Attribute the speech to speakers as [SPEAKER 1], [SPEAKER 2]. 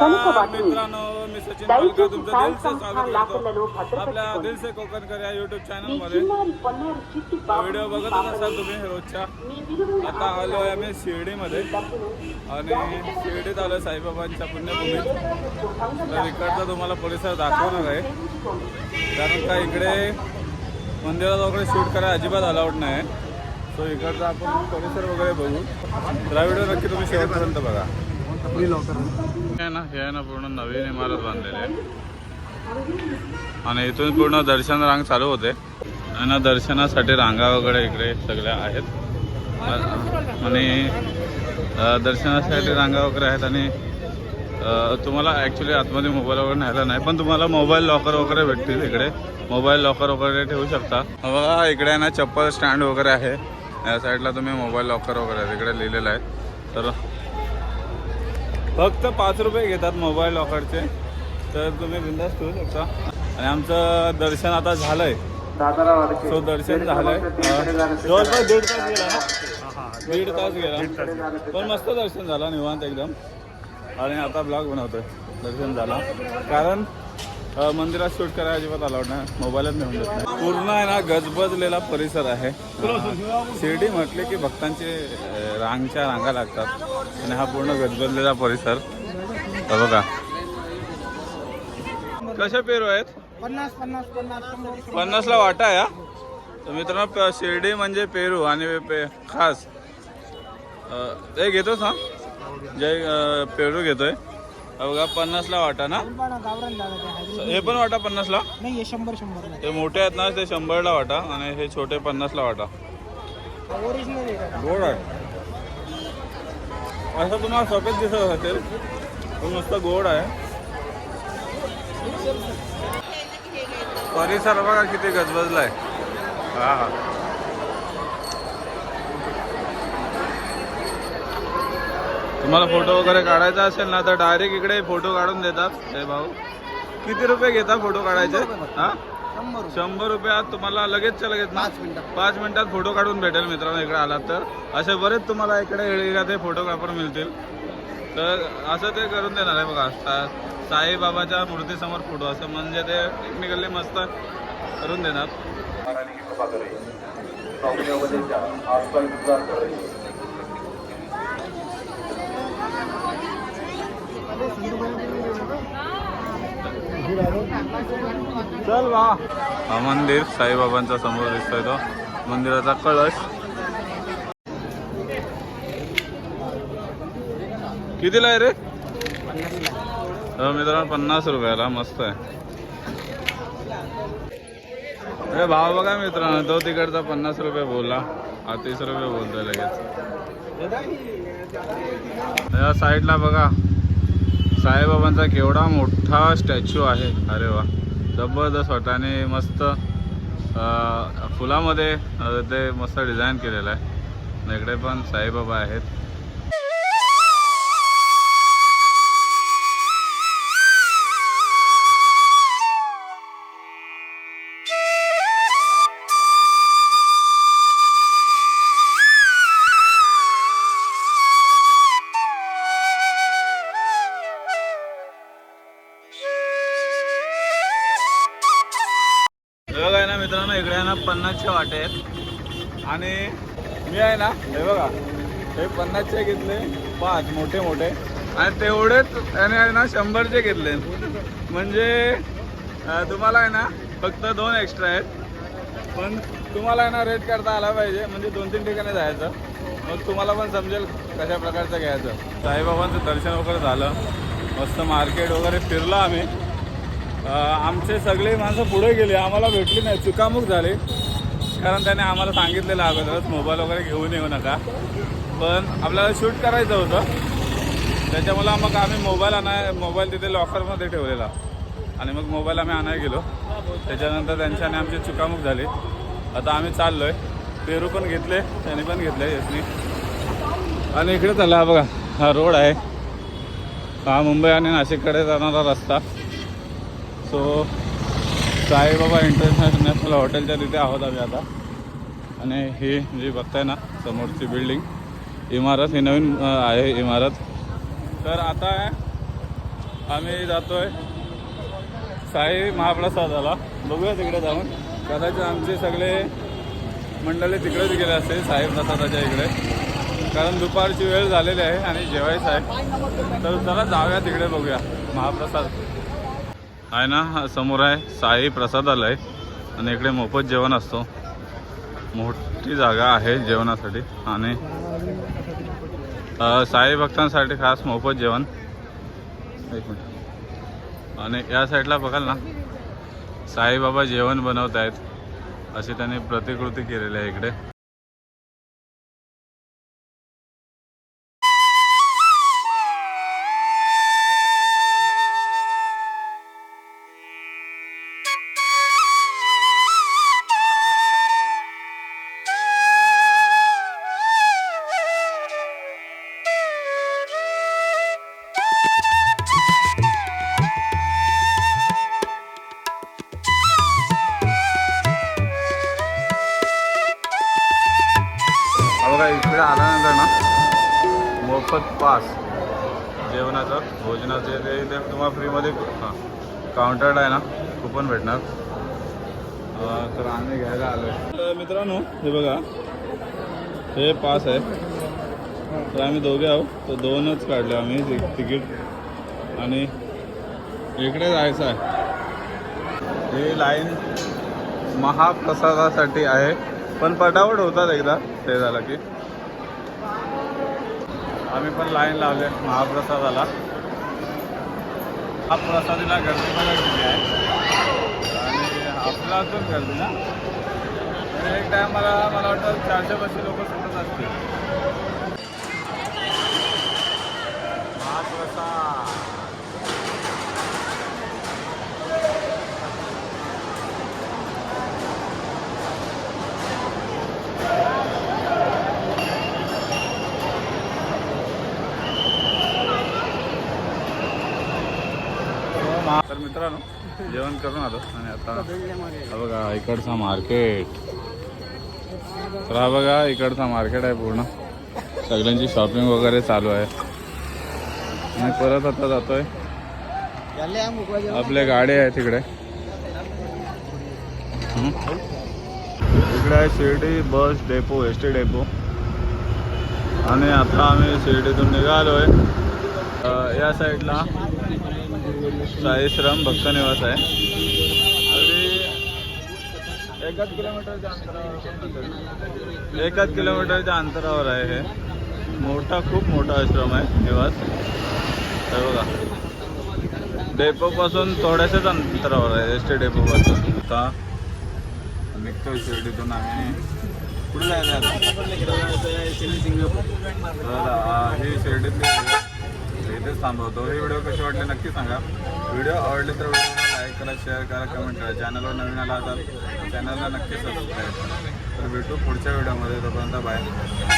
[SPEAKER 1] मित्रांनो मी सचिन पालकर तुमचं
[SPEAKER 2] दिलचं
[SPEAKER 1] स्वागत आपल्या दिलसे कोकणकर या युट्यूब चॅनलमध्ये व्हिडिओ बघत असाल तुम्ही रोजच्या. आता आलो आहे आम्ही शिर्डीमध्ये आणि शिर्डीत आलो आहे साईबाबांच्या पुण्यभूमीत. तर इकडचा तुम्हाला परिसर दाखवणार आहे. कारण का इकडे मंदिरात वगैरे शूट करायला अजिबात अलाउड नाही. सो इकडचा आपण परिसर वगैरे बघू. तर हा व्हिडिओ नक्की तुम्ही शेवटपर्यंत बघा. हे ना हे आहे ना पूर्ण नवीन इमारत बांधलेली आहे. आणि इथून पूर्ण दर्शन रांग चालू होते. आणि दर्शनासाठी रांगा वगैरे इकडे सगळ्या आहेत. आणि दर्शनासाठी रांगा वगैरे आहेत आणि तुम्हाला ॲक्च्युली आतमध्ये मोबाईल वगैरे न्यायला नाही पण तुम्हाला मोबाईल लॉकर वगैरे भेटतील इकडे. मोबाईल लॉकर वगैरे ठेवू शकता. बघा इकडे आहे ना चप्पल स्टँड वगैरे आहे. या साईडला तुम्ही मोबाईल लॉकर वगैरे आहे तिकडे लिहिलेलं आहे. तर फक्त पाच रुपये घेतात मोबाईल लॉकरचे तर तुम्ही बिंदास ठेवू शकता. आणि आमचं दर्शन आता झालंय. सो दर्शन झालंय. जवळपास दीड तास गेला ना? दीड तास गेला. पण मस्त दर्शन झालं निवांत एकदम. आणि आता ब्लॉग बनवतोय. दर्शन झाला. कारण मंदिरात शूट करायला अजिबात अलाउड नाही. मोबाईलच देत नाही पूर्ण आहे ना गजबजलेला परिसर आहे. शिर्डी म्हटले की भक्तांचे रांगच्या रांगा लागतात. आणि हा पूर्ण गजबजलेला परिसर. बघा. कशा पेरू आहेत?
[SPEAKER 3] पन्नास पन्नास पन्नास
[SPEAKER 1] पन्नासला वाटा हा? तर मित्रांनो शिर्डी म्हणजे पेरू आणि पे खास. हे घेतोस हा? जय पेरू घेतोय. बघा पन्नासला वाटा ना? हे पण वाटा पन्नासला?
[SPEAKER 3] नाही हे शंभर शंभर
[SPEAKER 1] ते मोठे आहेत ना ते शंभरला वाटा आणि हे छोटे पन्नासला वाटा.
[SPEAKER 3] आहे
[SPEAKER 1] गोड आहे. असं तुम्हाला सफेद दिसत असेल पण नुसतं गोड आहे. परिसर बघा किती गजबजलाय. हा हा. तुम्हाला फोटो वगैरे काढायचा असेल ना तर डायरेक्ट इकडे फोटो काढून देतात. हे भाऊ किती रुपये घेता फोटो काढायचे? हा?
[SPEAKER 3] शंभर
[SPEAKER 1] शंभर रुपयात तुम्हाला लगेचच्या लगेच
[SPEAKER 3] पाच मिनिटात.
[SPEAKER 1] पाच मिनिटात फोटो काढून भेटेल मित्रांनो इकडे आलात तर. असे बरेच तुम्हाला इकडे एरियात फोटोग्राफर मिळतील. तर असं ते करून देणार आहे बघा. सा साईबाबाच्या मूर्तीसमोर फोटो असं म्हणजे ते टेक्निकली मस्त करून देणार. चल वा हा मंदिर साईबाबांचा समोर दिसतोय तो. मंदिराचा कळस कितीला आहे रे? मित्रांनो पन्नास रुपयाला. मस्त आहे. अरे भाव बघा मित्रांनो तो तिकडचा पन्नास रुपये बोलला. हा तीस रुपये बोलतोय लगेच. या साईडला बघा. साईबाबांचा केवढा मोठा स्टॅच्यू आहे. अरे वा. जबरदस्त वाटतं आणि मस्त फुलामध्ये ते मस्त डिझाईन केलेलं आहे. इकडे पण साईबाबा आहेत. आहे वाटेल. आणि मी आहे ना हे बघा हे पन्नासचे घेतले. पाच मोठे मोठे. आणि तेवढेच त्याने आहे ना शंभरचे घेतले. म्हणजे तुम्हाला आहे ना फक्त दोन एक्स्ट्रा आहेत. पण तुम्हाला आहे ना रेट करता आला पाहिजे. म्हणजे दोन तीन ठिकाणी जायचं. मग तुम्हाला पण समजेल कशा प्रकारचं घ्यायचं. साईबाबांचं दर्शन वगैरे झालं. मस्त मार्केट वगैरे फिरलो आम्ही. आमचे सगळे माणसं पुढे गेले. आम्हाला भेटली नाही. चुकामुक झाली. कारण त्याने आम्हाला सांगितलेलं अगोदरच मोबाईल वगैरे घेऊन येऊ नका. पण आपल्याला शूट करायचं होतं. त्याच्यामुळं मग आम्ही मोबाईल आणाय मोबाईल तिथे लॉकरमध्ये ठेवलेला. आणि मग मोबाईल आम्ही आणायला गेलो. त्याच्यानंतर त्यांच्याने आमची चुकामुक झाली. आता आम्ही चाललो आहे पेरू पण घेतले त्यांनी पण घेतले यसनी आणि इकडे चालला हा बघा हा रोड आहे. हा मुंबई आणि नाशिककडे जाणारा रस्ता. सो साईबाबा इंटरनॅशनल हॉटेलच्या तिथे आहोत आम्ही आता. आणि ही जी बघताय ना समोरची बिल्डिंग इमारत ही नवीन आहे इमारत. तर आता आम्ही जातोय साई महाप्रसादाला. बघूया तिकडे जाऊन. कदाचित आमचे सगळे मंडळी तिकडेच गेले असते साई प्रसादाच्या इकडे. कारण दुपारची वेळ झालेली आहे आणि जेवायचं आहे. तर चला जाऊया तिकडे बघूया महाप्रसाद. आहे ना हा समोर आहे साई प्रसादालय आणि इकडे मोफत जेवण असतो. मोठी जागा आहे जेवणासाठी. आणि साई भक्तांसाठी खास मोफत जेवण. एक मिनिट. आणि या साईडला बघाल ना साईबाबा जेवण बनवत आहेत अशी त्यांनी प्रतिकृती केलेली आहे इकडे. आल्यानंतर ना मोफत पास जेवणाचं भोजनाचे ते ते तुम्हाला फ्रीमध्ये हां काउंटर आहे ना कुपन भेटणार. तर आम्ही घ्यायला आलो मित्रांनो हे बघा हे पास आहे. तर आम्ही दोघे आहोत तर दोनच काढले आम्ही तिकीट. आणि इकडे जायचं आहे. ही लाईन महाप्रसादासाठी आहे. पण पटापट होतात एकदा ते झालं की. आम्ही पण लाईन लावले महाप्रसादाला. महाप्रसादीला गर्दी बघा दिली आहे. आणि आपला अजून गर्दी ना एक टाइम मला मला वाटतं चारशे पाचशे लोक सुटत असतील. महाप्रसाद तर मित्रांनो जेवण करून आलो आणि आता बघा इकडचा मार्केट. तर हा बघा इकडचा मार्केट आहे पूर्ण. सगळ्यांची शॉपिंग वगैरे चालू आहे. आणि परत आता जातोय. आपल्या गाडी आहे तिकडे. इकडे आहे Shirdi bus depot S T depot. आणि आता आम्ही शिर्डीतून निघालोय. अं, या साईडला साईश्रम भक्त निवास आहे. आणि एकाच किलोमीटरच्या अंतरावर एकाच किलोमीटरच्या अंतरावर आहे हे. मोठा खूप मोठा आश्रम आहे निवास. हे बघा. डेपोपासून थोड्याशाच अंतरावर आहे एस टी डेपोपासून. आता निघतो शिर्डीतून आम्ही कुठे जायचं आहे आता? हे शिर्डीतले इथेच थांबवतो हे व्हिडिओ कसे वाटले नक्की सांगा. व्हिडिओ आवडले तर व्हिडिओला लाईक करा शेअर करा कमेंट करा. चॅनलवर नवीन आला तर चॅनलला नक्की सबस्क्राईब करा. तर भेटू पुढच्या व्हिडिओमध्ये. तोपर्यंत बाय